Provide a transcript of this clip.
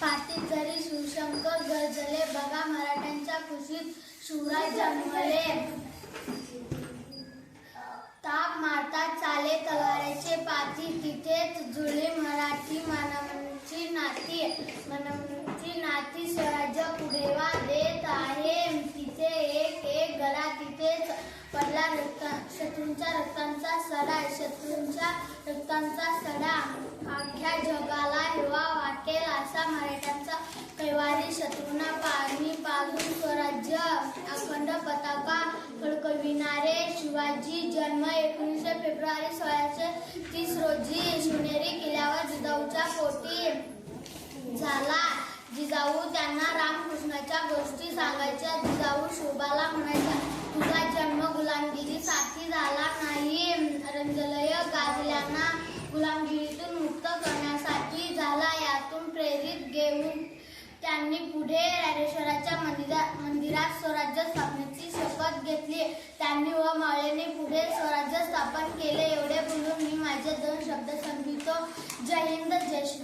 पाटीत जरी शिवशंकर गरजले बघा मराठ्यांच्या खुशीत शिवराज जन्मले. ताप मारता चाले तलवारीचे पाती तिथेच जुळे मराठी मनमची नाती. मनमची नाती स्वराज्य पुढेवा देत आहे. तिथे एक एक गळा तिथेच पडला रक्त. शत्रूंच्या रक्तांचा सडा शत्रूंच्या रक्तांचा सडा. आख्या वाटेल मराठ्यांचा कैवारी शत्रूंना पाणी पाजून स्वराज्य अखंड पताका फडकविणारे शिवाजी जन्म एकोणीसशे फेब्रुवारी सोळाशे तीस रोजी शिवनेरी किल्ल्यावर जिजाऊच्या पोटी झाला. जिजाऊ त्यांना रामकृष्णाच्या गोष्टी सांगायच्या. जिजाऊ शोभाला म्हणायच्या तुझा जन्म गुलामगिरी साठी झाला नाही. रंजलय गाजल्यांना गुलामगिरीतून झाला प्रेरित घेऊन त्यांनी पुढे राजेश्वराच्या मंदिरा मंदिरात स्वराज्य स्थापनेची शपथ घेतली. त्यांनी व माळेने पुढे स्वराज्य स्थापन केले. एवढे बोलून मी माझे दोन शब्द संपितो जय हिंद जय श्री